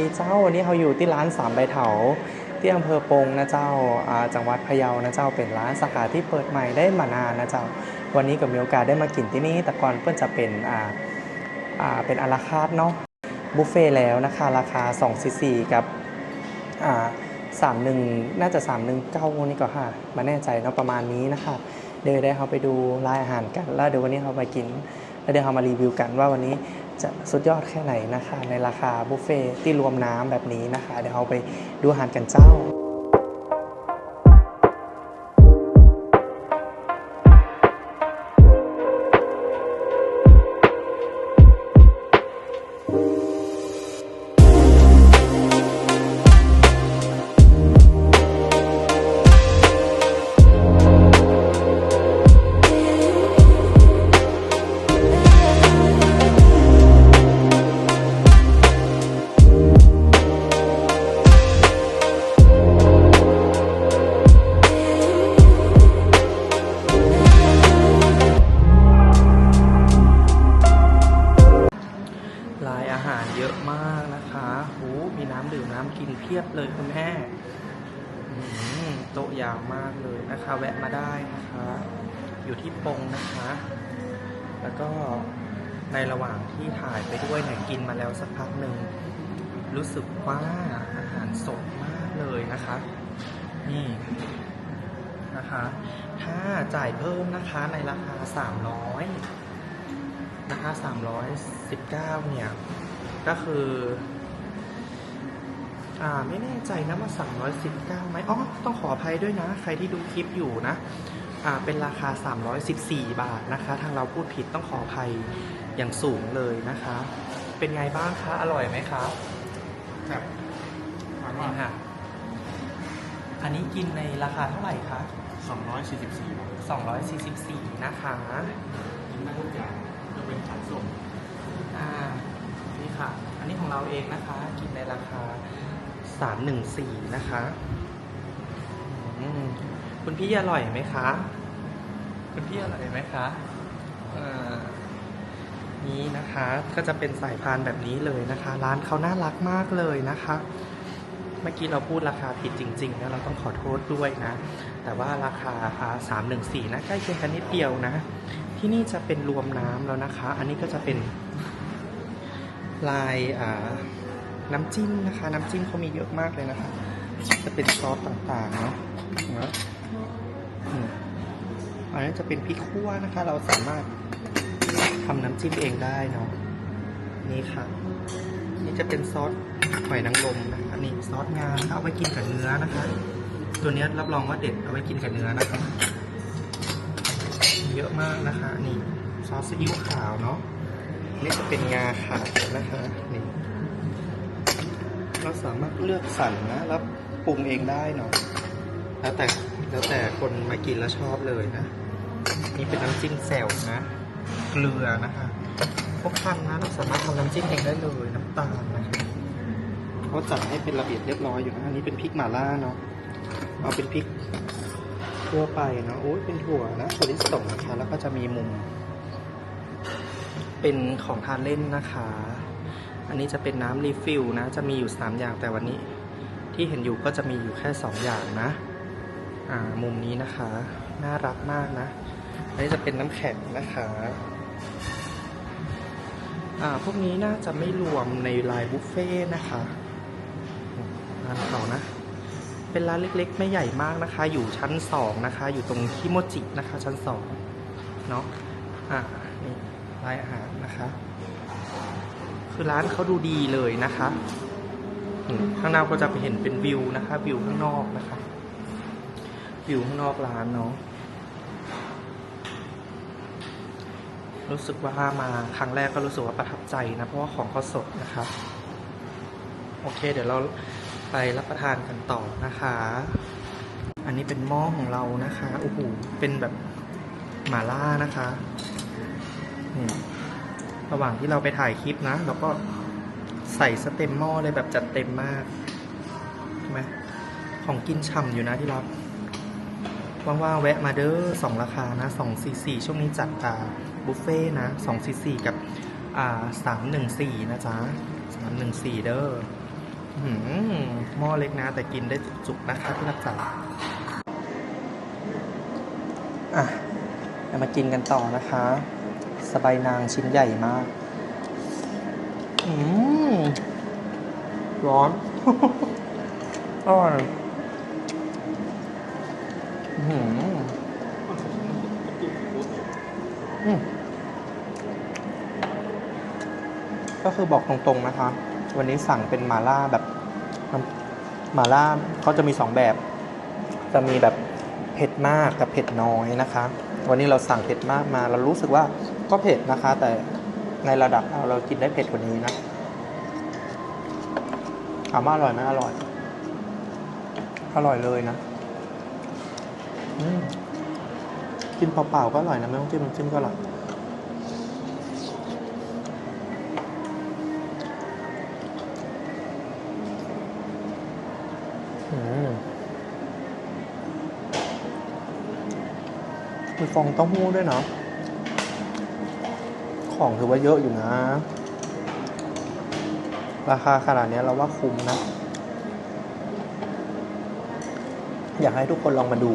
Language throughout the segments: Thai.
ดีเจ้าวันนี้เราอยู่ที่ร้านสามใบเถาที่อำเภอปงนะเจ้าจังหวัดพะเยานะเจ้าเป็นร้านสาขาที่เปิดใหม่ได้มานานนะเจ้า วันนี้ก็มีโอกาสได้มากินที่นี่ แต่ก่อนเพื่อนจะเป็นอ่าอ่าเป็นอาราคาร์ทเนาะบุฟเฟ่แล้วนะคะราคา2 4 4กับอ่าสามหนึ่งน่าจะ3 1 9นี่ก็ค่ะมาแน่ใจเนาะประมาณนี้นะคะเดี๋ยวได้เราไปดูรายอาหารกัน แล้วเดี๋ยววันนี้เราไปกิน แล้วเดี๋ยวเรามารีวิวกันว่าวันนี้ จะสุดยอดแค่ไหนนะคะ ในราคาบุฟเฟ่ที่รวมน้ำแบบนี้นะคะ เดี๋ยวเราไปดูอาหารกันเจ้า ยบเลยคุณแม่โต๊ะยาวมากเลยนะคะ แวะมาได้นะคะ อยู่ที่ปงนะคะ แล้วก็ในระหว่างที่ถ่ายไปด้วยเนี่ยกินมาแล้วสักพักหนึ่งรู้สึกว่าอาหารสดมากเลยนะคะ นี่นะคะ ถ้าจ่ายเพิ่มนะคะในราคา 300 นะคะ 319 เนี่ย ก็คือ อ่าไม่แน่ใจนะว่า319ไหมอ๋อต้องขออภัยด้วยนะ ใครที่ดูคลิปอยู่นะอ่าเป็นราคา 314 บาทนะคะ ทางเราพูดผิดต้องขออภัยอย่างสูงเลยนะคะ เป็นไงบ้างคะ อร่อยไหมคะครับถามว่านี่ค่ะอันนี้กินในราคาเท่าไหร่คะ244บาท244 นะคะกินได้ทุกอย่างยกเป็นขายส่งอ่านี่ค่ะ อันนี้ของเราเองนะคะ กินในราคา 314นะคะอืมคุณพี่อร่อยไหมคะ คุณพี่อร่อยไหมคะนี้นะคะก็จะเป็นสายพานแบบนี้เลยนะคะ ร้านเขาน่ารักมากเลยนะคะ เมื่อกี้เราพูดราคาผิดจริงๆนะเราต้องขอโทษด้วยนะ แต่ว่าราคาสามหนึ่งสี่นะใกล้เคียงกันนิดเดียวนะ ที่นี่จะเป็นรวมน้ำแล้วนะคะ อันนี้ก็จะเป็นลายอ่า น้ำจิ้มนะคะ น้ำจิ้มเขามีเยอะมากเลยนะคะ จะเป็นซอสต่างๆเนาะนะอันนี้จะเป็นพริกขั่วนะคะ เราสามารถทำน้ำจิ้มเองได้เนาะนี่ค่ะ นี่จะเป็นซอสหอยนางรมนะคะนี่ซอสงาเอาไว้กินกับเนื้อนะคะ ตัวนี้รับรองว่าเด็ดเอาไว้กินกับเนื้อนะคะเยอะมากนะคะ นี่ซอสซีอิ๊วขาวเนาะนี่จะเป็นงาขาวนะคะนี่ เราสามารถเลือกสรรนะแล้วปรุงเองได้เนาะแล้วแต่แล้วแต่คนมากินแล้วชอบเลยนะ นี่เป็นน้ำจิ้มแซวนะ เกลือนะคะพวกท่านนะเราสามารถทำน้ำจิ้มเองได้เลยน้ำตาลนะคะเขาจัดให้เป็นระเบียบเรียบร้อยอยู่นะอันนี้เป็นพริกหม่าล่าเนาะเอาเป็นพริกทั่วไปเนาะโอ้ยเป็นถั่วนะถั่วลิสงนะคะแล้วก็จะมีมุม เป็นของทานเล่นนะคะ อันนี้จะเป็นน้ำรีฟิลนะ จะมีอยู่ 3 อย่างแต่วันนี้ ที่เห็นอยู่ก็จะมีอยู่แค่ 2 อย่างนะ อ่า มุมนี้นะคะ น่ารักมากนะ อันนี้จะเป็นน้ำแข็งนะคะ อ่า พวกนี้น่าจะไม่รวมในลายบุฟเฟ่นะคะร้านเขานะ เป็นร้านเล็กๆ ไม่ใหญ่มากนะคะ อยู่ชั้น 2 นะคะ อยู่ตรงคิโมจินะคะ ชั้น2เนาะ อ่า นี่รายอาหารนะคะ คือร้านเขาดูดีเลยนะคะข้างหน้าก็จะไปเห็นเป็นวิวนะคะ วิวข้างนอกนะคะ วิวข้างนอกร้านเนาะรู้สึกว่ามาครั้งแรกก็รู้สึกว่าประทับใจนะ เพราะว่าของเขาสดนะคะโอเค เดี๋ยวเราไปรับประทานกันต่อนะคะ อันนี้เป็นหม้อของเรานะคะโอ้โหเป็นแบบหม่าล่านะคะนี่ ระหว่างที่เราไปถ่ายคลิปนะเราก็ใส่สเต็มหม้อเลยแบบจัดเต็มมากใช่ไหมของกินฉ่ำอยู่นะที่รับว่างๆแวะมาเด้อสองราคานะสองสี่สี่ช่วงนี้จัดอ่าบุฟเฟ่นะสองสี่สี่กับสามหนึ่งสี่นะจ๊ะสามหนึ่งสี่เด้อหม้อเล็กนะ แต่กินได้จุกๆนะคะที่รักษาอะเรามากินกันต่อนะคะ สบายนางชิ้นใหญ่มาก อืม ร้อนอร่อยอื้อหืออืมก็คือบอกตรงๆนะคะ วันนี้สั่งเป็นหมาล่าแบบน้ำหมาล่าเขาจะมีสองแบบ จะมีแบบเผ็ดมากกับเผ็ดน้อยนะคะ วันนี้เราสั่งเผ็ดมากมา เรารู้สึกว่า ก็เผ็ดนะคะ แต่ในระดับเราเรากินได้เผ็ดกว่านี้นะถามว่าอร่อยไหมอร่อย อร่อยเลยนะกินเปล่าๆก็อร่อยนะไม่ต้องจิ้มน้ำจิ้มก็อร่อยอืมมีฟองเต้าหู้ด้วยเนาะ ของถือว่าเยอะอยู่นะ ราคาขนาดนี้เราว่าคุ้มนะ อยากให้ทุกคนลองมาดู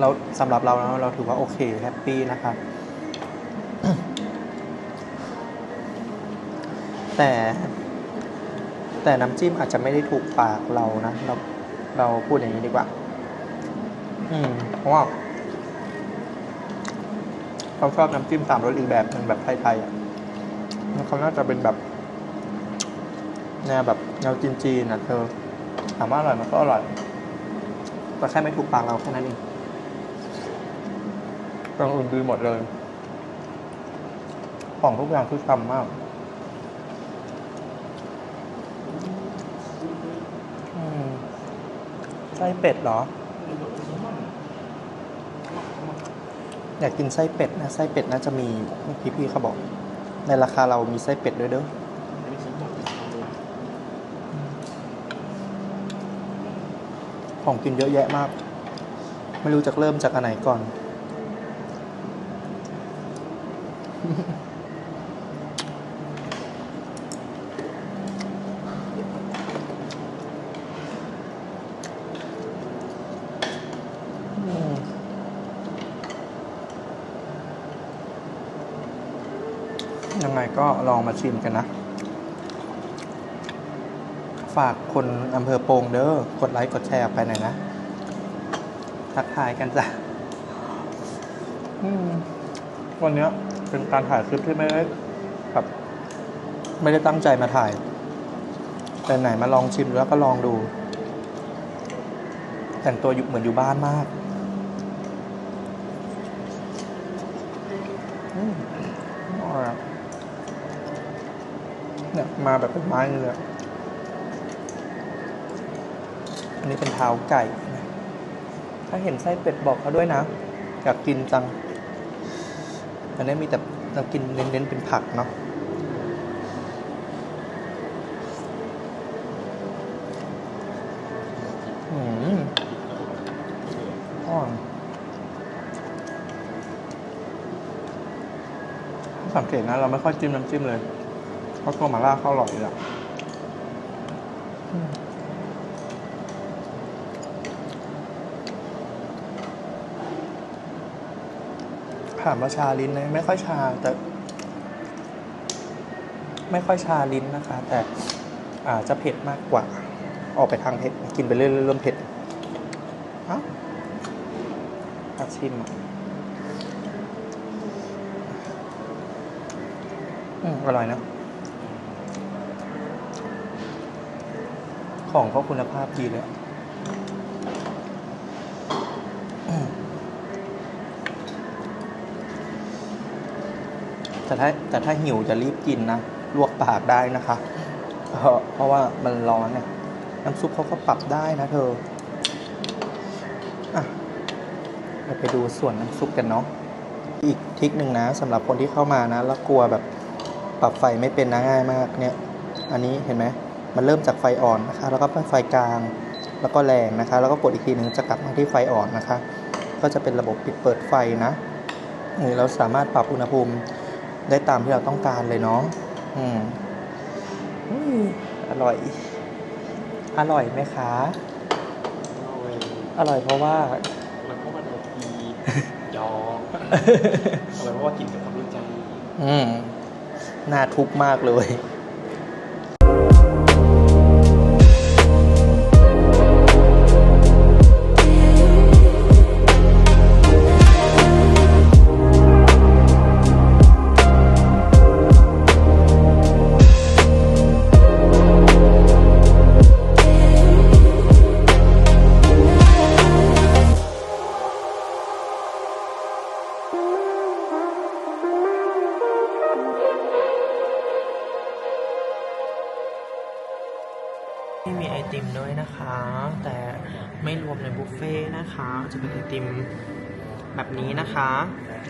เราสำหรับเราเราถือว่าโอเคแฮปปี้นะครับ แต่แต่น้ำจิ้มอาจจะไม่ได้ถูกปากเรานะ เราเราพูดอย่างนี้ดีกว่า อืมเพราะว่า เขาชอบน้ำจิ้มสามรสอีกแบบหนึ่งแบบไทยๆอะแล้วเขาน่าจะเป็นแบบแนวแบบแนวจีนๆนะเธอถามว่าอร่อยมันก็อร่อยแต่แค่ไม่ถูกปากเราแค่นั้นเองอย่างอื่นดีหมดเลย ของทุกอย่างคือทำมากอืมไส้เป็ดเหรอ อยากกินไส้เป็ดนะไส้เป็ดน่าจะมีเมื่อกี้พี่เขาบอก ในราคาเรามีไส้เป็ดด้วยเด้อของกินเยอะแยะมาก ไม่รู้จะเริ่มจากอันไหนก่อน ยังไงก็ลองมาชิมกันนะ ฝากคนอำเภอโป่งเด้อกดไลค์กดแชร์ไปหน่อยนะ ทักทายกันจ้ะวันนี้เป็นการถ่ายคลิปที่ไม่ได้แบบไม่ได้ตั้งใจมาถ่าย แต่ไหนมาลองชิมแล้วก็ลองดู แต่งตัวอยู่เหมือนอยู่บ้านมากอืมอร่อย เนี่ยมาแบบเป็นไม้เลย อันนี้เป็นเท้าไก่นะถ้าเห็นไส้เป็ดบอกเขาด้วยนะ อยากกินจัง อันนี้มีแต่เรากินเน้นๆเป็นผักเนาะอืมอ่อนสังเกตนะ เราไม่ค่อยจิ้มน้ำจิ้มเลย เพราะตัวหม่าล่าเขาวอร่อยอยู่แล้วอืมถามว่าชาลิ้นไหมไม่ค่อยชาแต่ ไม่ค่อยชาลิ้นนะคะ แต่อาจจะเผ็ดมากกว่า ออกไปทางเผ็ด กินไปเรื่อยๆเริ่มเผ็ดอ้าอาชิมอะอืมอร่อยนะ ของเขาคุณภาพดีเลยแต่ถ้าแต่ถ้าหิวจะรีบกินนะ ลวกปากได้นะคะ เพราะเพราะว่ามันร้อนเนี่ย น้ำซุปเขาก็ปรับได้นะเธออะเราไปดูส่วนน้ำซุปกันเนาะอีกทิคหนึ่งนะสำหรับคนที่เข้ามานะ แล้วกลัวแบบปรับไฟไม่เป็นนะง่ายมากเนี่ย อันนี้เห็นไหม มันเริ่มจากไฟอ่อนนะคะ แล้วก็เป็นไฟกลาง แล้วก็แรงนะคะ แล้วก็กดอีกทีหนึ่งจะกลับมาที่ไฟอ่อนนะคะ ก็จะเป็นระบบปิดเปิดไฟนะนี่เราสามารถปรับอุณหภูมิได้ตามที่เราต้องการเลยเนาะอืมอุ้ยออร่อย อร่อยไหมคะ อร่อยเพราะว่าแล้วก็มันโอทียอมอะไรเพราะว่ากินกับความรู้ใจ อืมน่าทุกข์มากเลย นะคะ จะเป็นไอติมแบบนี้นะคะ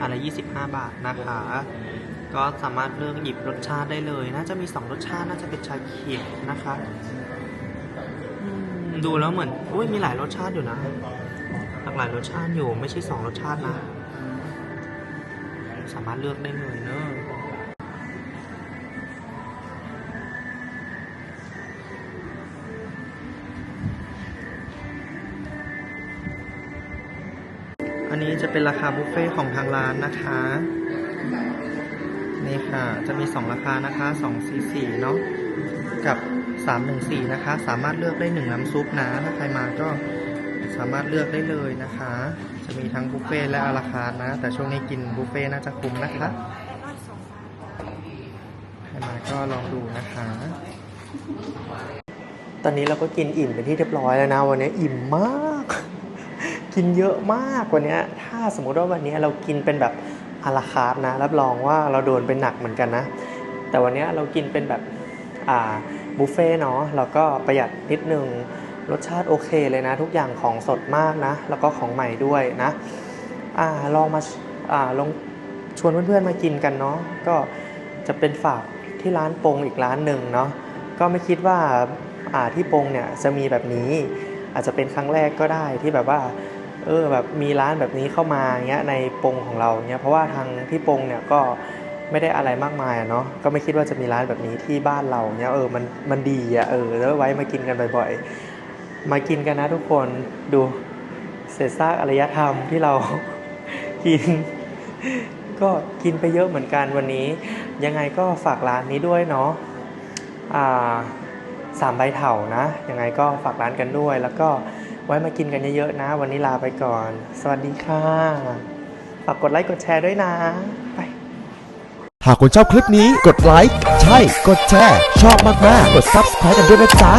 อันละ25 บาทนะคะ ก็สามารถเลือกหยิบรสชาติได้เลย น่าจะมี 2 รสชาติ น่าจะเป็นชาเขียวนะคะ ดูแล้วเหมือนอุ้ยมีหลายรสชาติอยู่นะ หลากหลายรสชาติอยู่ ไม่ใช่ 2 รสชาตินะ สามารถเลือกได้เลยเนอะ จะเป็นราคาบุฟเฟ่ต์ของทางร้านนะคะ นี่ค่ะ จะมี 2 ราคานะคะ 244 เนาะ กับ 314 นะคะ สามารถเลือกได้ 1 น้ำซุปนะ ถ้าใครมาก็สามารถเลือกได้เลยนะคะ จะมีทั้งบุฟเฟ่ต์และอาราคาร์ทนะ แต่ช่วงนี้กินบุฟเฟ่ต์น่าจะคุ้มนะคะ ใครมาก็ลองดูนะคะ ตอนนี้เราก็กินอิ่มเป็นที่เรียบร้อยแล้วนะ วันนี้อิ่มมาก กินเยอะมากกวันนี้ถ้าสมมุติว่าวันนี้เรากินเป็นแบบอาราคาร์นะ รับรองว่าเราโดนเป็นหนักเหมือนกันนะ แต่วันนี้เรากินเป็นแบบอ่าบุฟเฟ่เนาะแล้วก็ประหยัดนิดนึงรสชาติโอเคเลยนะ ทุกอย่างของสดมากนะ แล้วก็ของใหม่ด้วยนะอ่าลองมาอ่าลองชวนเพื่อนๆมากินกันเนาะก็จะเป็นฝากที่ร้านปงอีกร้านหนึ่งเนาะก็ไม่คิดว่าอ่าที่ปงเนี่ยจะมีแบบนี้ อาจจะเป็นครั้งแรกก็ได้ที่แบบว่า เออแบบมีร้านแบบนี้เข้ามาเงี้ยในปงของเราเงี้ยเพราะว่าทางที่ปงเนี่ยก็ไม่ได้อะไรมากมายอะเนาะก็ไม่คิดว่าจะมีร้านแบบนี้ที่บ้านเราเนี้ยเออมันมันดีอะเออแล้วไว้มากินกันบ่อยๆ มากินกันนะทุกคนดูเศษซากอารยธรรมที่เรากิน ก็กินไปเยอะเหมือนกันวันนี้ ยังไงก็ฝากร้านนี้ด้วยเนาะอ่าสามใบเถานะยังไงก็ฝากร้านกันด้วยแล้วก็ ไว้มากินกันเยอะๆนะ วันนี้ลาไปก่อน สวัสดีค่ะ ฝากกดไลค์กดแชร์ด้วยนะ ไป หากคุณชอบคลิปนี้กดไลค์ใช่ กดแชร์ ชอบมากๆ กด Subscribe กันด้วยนะจ๊ะ